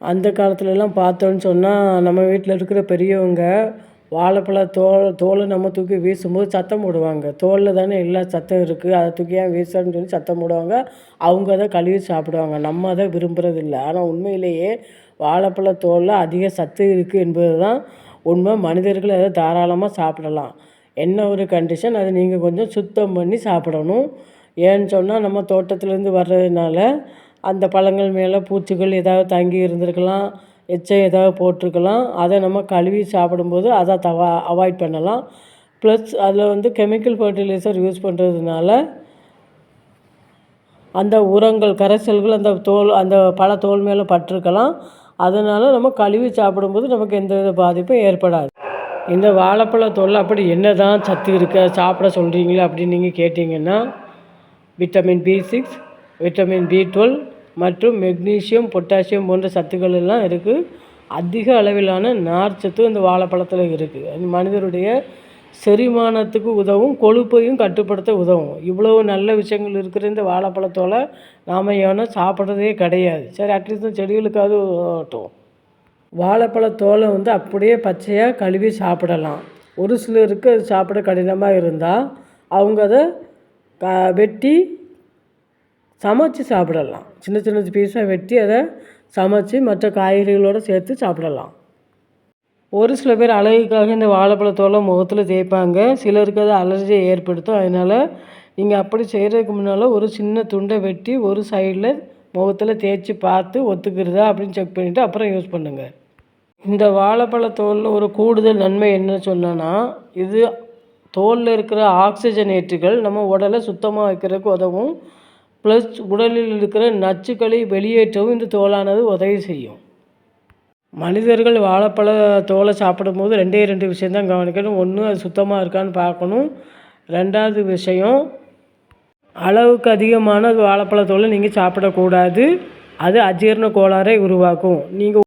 அந்த காலத்துலலாம் பார்த்தோன்னு சொன்னால் நம்ம வீட்டில் இருக்கிற பெரியவங்க வாழைப்பழ தோல் தோலை நம்ம தூக்கி வீசும்போது சத்தம் போடுவாங்க. தோலில் தானே எல்லா சத்தம் இருக்குது அதை தூக்கி ஏன் வீசணும்னு சொல்லி சத்தம் போடுவாங்க. அவங்க அதை கழுவி சாப்பிடுவாங்க. நம்ம அதை விரும்புறதில்ல. ஆனால் உண்மையிலேயே வாழைப்பழ தோலில் அதிக சத்து இருக்குது என்பது தான் உண்மை. மனிதர்கள் அதை தாராளமாக சாப்பிடலாம். என்ன ஒரு கண்டிஷன் அதை நீங்கள் கொஞ்சம் சுத்தம் பண்ணி சாப்பிடணும். ஏன்னு சொன்னால் நம்ம தோட்டத்துலேருந்து வர்றதுனால அந்த பழங்கள் மேலே பூச்சிகள் ஏதாவது தங்கி இருந்திருக்கலாம் எச்சம் ஏதாவது போட்டிருக்கலாம் அதை நம்ம கழுவி சாப்பிடும்போது அதை தவா அவாய்ட் பண்ணலாம். ப்ளஸ் அதில் வந்து கெமிக்கல் ஃபர்டிலைசர் யூஸ் பண்ணுறதுனால அந்த உரங்கள் கரைசல்கள் அந்த தோல் அந்த பழ தோல் மேலே பட்டிருக்கலாம். அதனால் நம்ம கழுவி சாப்பிடும்போது நமக்கு எந்த வித பாதிப்பும் ஏற்படாது. இந்த வாழைப்பழ தோல் அப்படி என்ன தான் சத்து இருக்க சாப்பிட சொல்கிறீங்களே அப்படின்னு நீங்கள் கேட்டிங்கன்னா vitamin B six vitamin B twelve மற்றும் மெக்னீசியம் பொட்டாசியம் போன்ற சத்துக்கள் எல்லாம் இருக்குது அதிக அளவிலான நார்ச்சத்து இந்த வாழைப்பழத்தில் இருக்குது அது மனிதருடைய செரிமானத்துக்கு உதவும் கொழுப்பையும் கட்டுப்படுத்த உதவும். இவ்வளவு நல்ல விஷயங்கள் இருக்கிற இந்த வாழைப்பழத்தோலை நாம் ஏன்னா சாப்பிட்றதே கிடையாது. சரி அட்லீஸ்ட் செடிகளுக்காவது ஓட்டும். வாழைப்பழத்தோலை வந்து அப்படியே பச்சையாக கழுவி சாப்பிடலாம். ஒரு சிலருக்கு அது சாப்பிட கடினமாக இருந்தால் அவங்க அதை க வெட்டி சமைச்சு சாப்பிடலாம். சின்ன சின்ன பீஸாக வெட்டி அதை சமைச்சு மற்ற காய்கறிகளோடு சேர்த்து சாப்பிடலாம். ஒரு சில பேர் அழகுக்காக இந்த வாழைப்பழத்தோலை முகத்தில் தேய்ப்பாங்க. சிலருக்கு அது அலர்ஜியை ஏற்படுத்தும். அதனால் நீங்கள் அப்படி செய்கிறதுக்கு முன்னால் ஒரு சின்ன துண்டை வெட்டி ஒரு சைடில் முகத்தில் தேய்ச்சி பார்த்து ஒத்துக்கிறதா அப்படின்னு செக் பண்ணிவிட்டு அப்புறம் யூஸ் பண்ணுங்கள் இந்த வாழைப்பழத்தோலில் ஒரு கூடுதல் நன்மை என்ன சொன்னோன்னா இது தோலில் இருக்கிற ஆக்சிஜனேற்றுகள் நம்ம உடலை சுத்தமாக வைக்கிறதுக்கு உதவும். ப்ளஸ் உடலில் இருக்கிற நச்சுக்களை வெளியேற்றவும் இந்த தோலானது உதவி செய்யும். மனிதர்கள் வாழைப்பழ தோலை சாப்பிடும்போது ரெண்டே ரெண்டு விஷயந்தான் கவனிக்கணும். ஒன்று அது சுத்தமாக இருக்கான்னு பார்க்கணும். ரெண்டாவது விஷயம் அளவுக்கு அதிகமான வாழைப்பழ தோலை நீங்கள் சாப்பிடக்கூடாது. அது அஜீரண கோளாறை உருவாக்கும். நீங்கள்